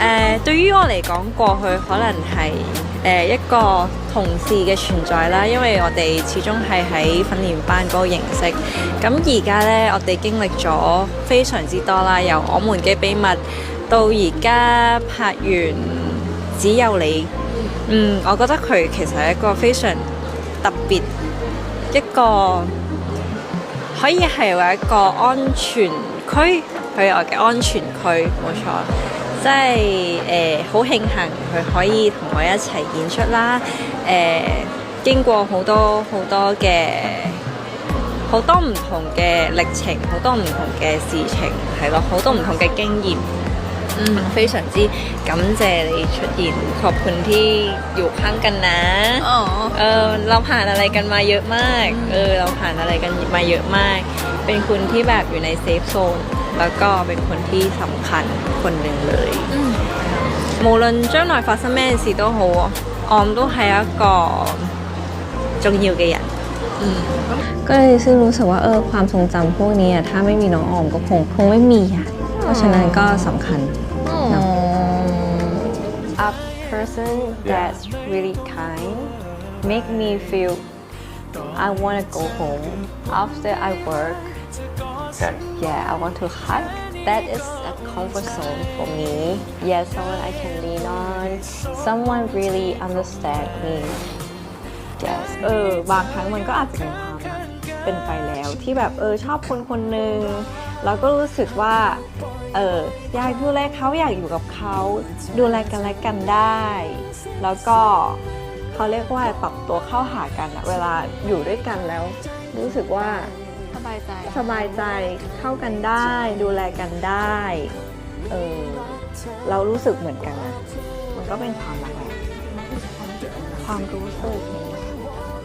誒、對於我嚟講，過去可能係誒、一個同事嘅存在啦，因為我哋始終係喺訓練班嗰個形式。咁而家呢，我哋經歷咗非常之多啦，由我們嘅秘密到而家拍完只有你。嗯，我覺得佢其實係一個非常特別一個。可以係話一個安全區，佢我嘅安全區，冇錯。即系诶，好、庆幸佢可以同我一齐演出啦。诶、经过好多好多嘅好多唔同嘅历程，好多唔同嘅事情，系咯，好多唔同嘅经验。嗯，非常之感谢你出现，ขอบคุณที่อยู่ข้างกันนะ อ๋อ เออเราผ่านอะไรกันมาเยอะมาก เออเราผ่านอะไรกันมาเยอะมาก เป็นคนที่แบบอยู่ในเซฟโซน แล้วก็เป็นคนที่สำคัญคนหนึ่งเลย 无论将来发生咩事都好，我都系一个重要嘅人。 ก็เลยซึ่งรู้สึกว่าเออความทรงจำพวกนี้อะถ้าไม่มีน้องออมก็คงคงไม่มีอ่ะ เพราะฉะนั้นก็สำคัญ A person that's really kind make me feel I want to go home after I work. Okay. Yeah, I want to hug. That is a comfort zone for me. Yeah, someone I can lean on. Someone really understand me. Yes. เออบางครั้งมันก็อาจจะเป็นความรักเป็นไปแล้วที่แบบเออชอบคนคนหนึ่งแล้วก็รู้สึกว่าเอออยากดูแลเขาอยากอยู่กับเขาดูแลกันและกันได้ แล้วก็เขาเรียกว่าปรับตัวเข้าหากันอะเวลาอยู่ด้วยกันแล้ว รู้สึกว่า สบายใจ สบายใจเข้ากันได้ ดูแลกันได้ เออเรารู้สึกเหมือนกันนะมันก็เป็นความรักแหละความรู้สึกนี้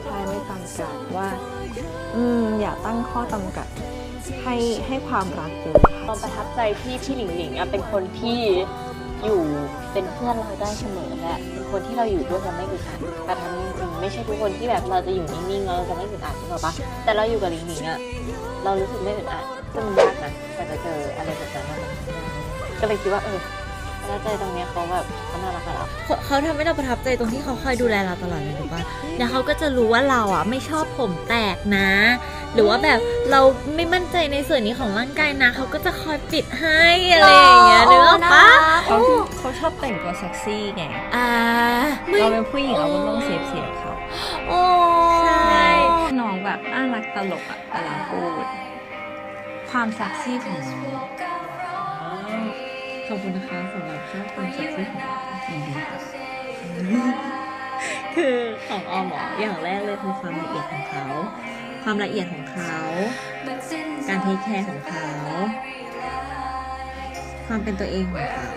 ใช่ไม่จำกัดว่า อืมอย่าตั้งข้อจำกัดให้ให้ความรักเยอะความประทับใจที่พี่หลิงหลิงอะเป็นคนที่ อยู่เป็นเพื่อนเราได้เสมอแหละ เป็นคนที่เราอยู่ด้วยกันไม่อึดอัดแต่ทำจริงๆไม่ใช่ทุกคนที่แบบเราจะอยู่นิ่งๆแล้วเราจะไม่อึดอัดใช่ปะแต่เราอยู่กับหลิงหลิงอะเรารู้สึกไม่อึดอัดซึ่งมันยากนะกว่าจะเจออะไรแบบนั้นอะก็เลยคิดว่าเออประทับใจตรงเนี้ยเขาแบบเขาน่ารักกับเราเขาเขาทำให้เราประทับใจตรงที่เขาคอยดูแลเราตลอดเลยถูกปะแล้วเขาก็จะรู้ว่าเราอะไม่ชอบผมแตกนะ หรือว่าแบบเราไม่มั่นใจในส่วนนี้ของร่างกายนะ เขาก็จะคอยปิดให้อะไรอย่างเงี้ยนึกออกปะ เขาเขา ชอบแต่งตัวเซ็กซี่ไงอ่าไม่เราเป็นผู้หญิงเราก็ต้องเซฟเสียเขาโอ้ใช่น้องแบบน่ารักตลกอะเวลาพูด ความเซ็กซี่ของน้องขอบคุณนะคะสำหรับชอบความเซ็กซี่ของเรายินดีค่ะคือของออมเหรออย่างแรกเลยคือความละเอียดของเขา ความละเอียดของเขา การเทคแคร์ของเขา ความเป็นตัวเองของเขา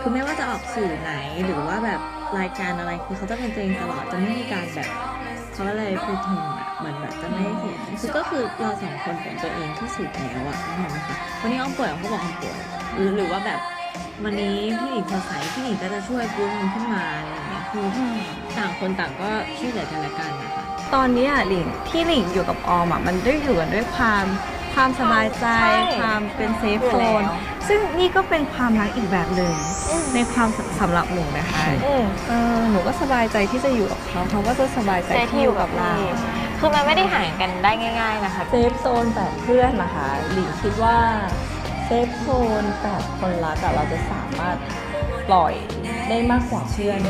คือไม่ว่าจะออกสื่อไหนหรือว่าแบบรายการอะไรคือเขาจะเป็นตัวเองตลอดจะไม่มีการแบบเขาอะไรพูดถึงอะเหมือนแบบจะไม่เสียคือก็คือเราสองคนเป็นตัวเองที่สุดแล้วอะนึกอมคะวันนี้อ้อมป่วยอ้อมก็บอกอ้อมป่วยหรือหรือว่าแบบวันนี้พี่หนิงพอใสพี่หนิงก็จะช่วยบูมขึ้นมาอะไรอย่างเงี้ยคือต่างคนต่างก็ช่วยเหลือกันและกันนะคะตอนนี้ยหลิงที่หลิงอยู่กับออมอะมันได้อยู่กันด้วยความ ความสบายใจความเป็นเซฟโซนซึ่งนี่ก็เป็นความรักอีกแบบหนึ่งในความสำหรับหนูนะคะอืม เออหนูก็สบายใจที่จะอยู่กับเขาเขาก็จะสบายใจใจที่อยู่กับเรา เรา คือมันไม่ได้ห่างกันได้ง่าย ๆนะคะ เซฟโซนแบบเพื่อนนะคะหลิงคิดว่าเซฟโซนแบบคนรักอะเราจะสามารถปล่อยได้มากกว่าเพื่อน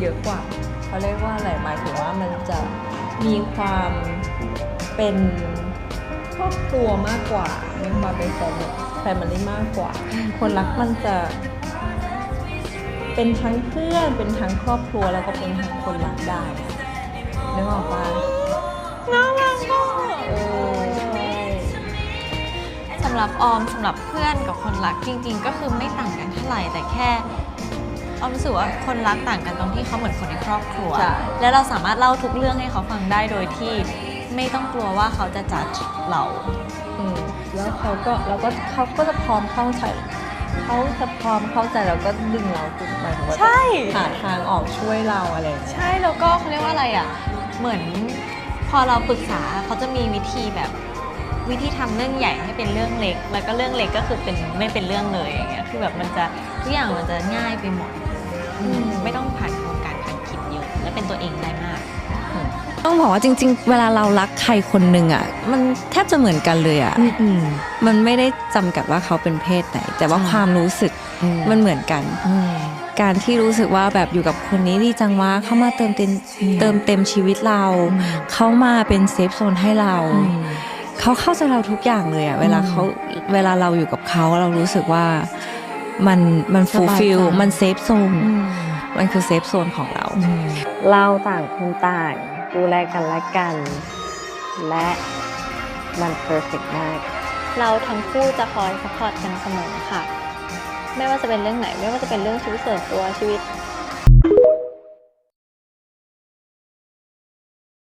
เยอะกว่าเขาเรียกว่าอะไรหมายถึงว่ามันจะมีความเป็นคร อบครัวมากกว่ามีความเป็นแฟมิลี่มากกว่า คนรักมันจะ เป็นทั้งเพื่อนเป็นทั้งครอบครัวแล้วก็เป็นทั้งคนรักได้นึกออกปะน่ารักมากเออสำหรับออมสำหรับเพื่อนกับคนรักจริง ๆ ก็คือไม่ต่างกันเท่าไหร่แต่แค่ออมรู้สึกว่าคนรักต่างกันตรงที่เขาเหมือนคนในครอบครัวใช่และเราสามารถเล่าทุกเรื่องให้เขาฟังได้โดยที่ ไม่ต้องกลัวว่าเขาจะจัดเราอืมแล้วเขาก็แล้วก็เขาก็จะพร้อมเข้าใจเขาจะพร้อมเข้าใจแล้วก็ดึงเราขึ้นหมายถึงว่าใช่ หาทางออกช่วยเราอะไรอย่างเงี้ยใช่แล้วก็เขาเรียกว่าอะไรอะ เหมือนพอเราปรึกษาเขาจะมีวิธีแบบวิธีทำเรื่องใหญ่ให้เป็นเรื่องเล็ก แล้วก็เรื่องเล็กก็คือเป็นไม่เป็นเรื่องเลยอย่างเงี้ยคือแบบมันจะทุกอย่างมันจะง่ายไปหมดอืมไม่ต้องผ่านโครงการผ่านคิดเยอะและเป็นตัวเองได้มาก ต้องบอกว่าจริง ๆ เวลาเรารักใครคนหนึ่งอะ มันแทบจะเหมือนกันเลยอะอืมมันไม่ได้จำกัดว่าเขาเป็นเพศไหน แต่ว่าใช่ความรู้สึกมันเหมือนกันอืมการที่รู้สึกว่าแบบอยู่กับคนนี้ดีจังวะเข้ามาเติมเต็มเติมเต็มชีวิตเรา เขามาเป็นเซฟโซนให้เราเขาเข้าใจเราทุกอย่างเลยอะเวลาเขาเวลาเราอยู่กับเขาเรารู้สึกว่ามันมันฟูลฟิลสบายใจมันเซฟโซนมันคือเซฟโซนของเรา เราต่างคนต่าง ดูแลกันและกัน และมันเพอร์เฟกมาก เราทั้งคู่จะคอยสปอร์ตกันเสมอค่ะ ไม่ว่าจะเป็นเรื่องไหน ไม่ว่าจะเป็นเรื่องชีวิตส่วนตัวชีวิต